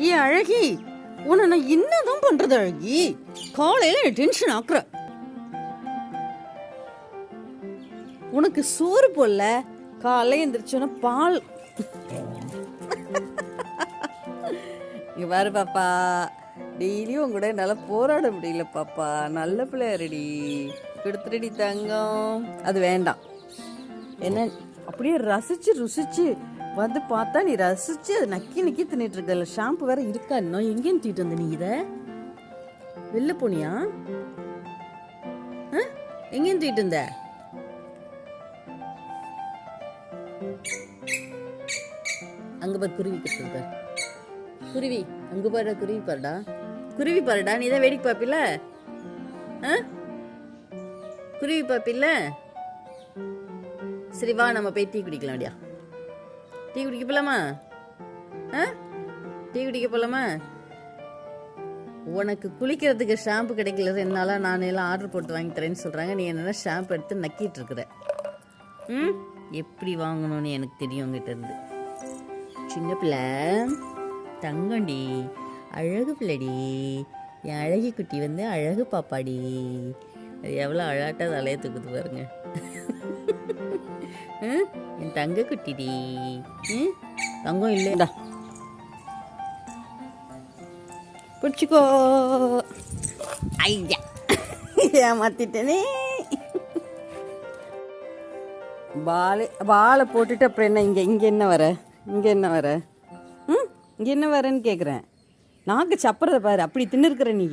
ஏ அழகி உன்னை நான் என்னதான் பண்றது அழகி? காலையில டென்ஷன் ஆக்குற. உனக்கு சோறு போடல? காலைல எந்திரிச்சோன்னா பால். இங்க பாரு பாப்பா. டெய்லியும் உங்க கூட என்னால போராட முடியல பாப்பா. நல்ல பிள்ளையாரடி. கொடுத்துருடி தங்கம். அது வேண்டாம். என்ன அப்படியே ரசிச்சு ருசிச்சு வந்து பார்த்தா நீ ரசிச்சு அதை நக்கி நக்கி தின்னுட்டு இருக்கல ஷாம்பு வேற இருக்கா? இன்னும் எங்கேயும் தூக்கிட்டு வந்த நீ இத? வெளில போனியா? ஆ? எங்கேயும் தூக்கிட்டு இருந்த? அங்க பாரு குருவி கத்துது குருவி அங்க பாரு குருவி பாருடா. குருவி பாருடா நீ தான் வேடிக்கை பாப்பில ஆ? குருவி பார்ப்பில்ல? சரி வா நம்ம போய் டீ குடிக்கலாம் அப்படியா டீ குடிக்க போலாமா? ஆ? டீ குடிக்க போலாமா? உனக்கு குளிக்கிறதுக்கு ஷாம்பு கிடைக்கல என்னால் நான் எல்லாம் ஆர்டர் போட்டு வாங்கி தரேன்னு சொல்கிறாங்க நீ என்னென்ன ஷாம்பு எடுத்து நக்கிட்டு இருக்கிற. ம்? எப்படி வாங்கணும்னு எனக்கு தெரியும் உங்ககிட்ட இருந்து. சின்ன பிள்ளை தங்கண்டி அழகு பிள்ளைடி. என் அழகி குட்டி வந்து அழகு பாப்பாடி. அது எவ்வளோ அழாட்டாக தலையை தூக்குது பாருங்கள் என் தங்க குட்டிடி? தங்கம் இல்லைடா பிடிச்சிக்கோ. ஐயா. ஏமாத்திட்டேனே. பாலை பாலை போட்டுட்டு அப்புறம் என்ன இங்கே இங்கே என்ன வர? இங்கே என்ன வர? ம்? இங்கே என்ன வரேன்னு கேட்குறேன் நாக்கு சப்புறத பாரு அப்படி தின்னு இருக்கிற நீ.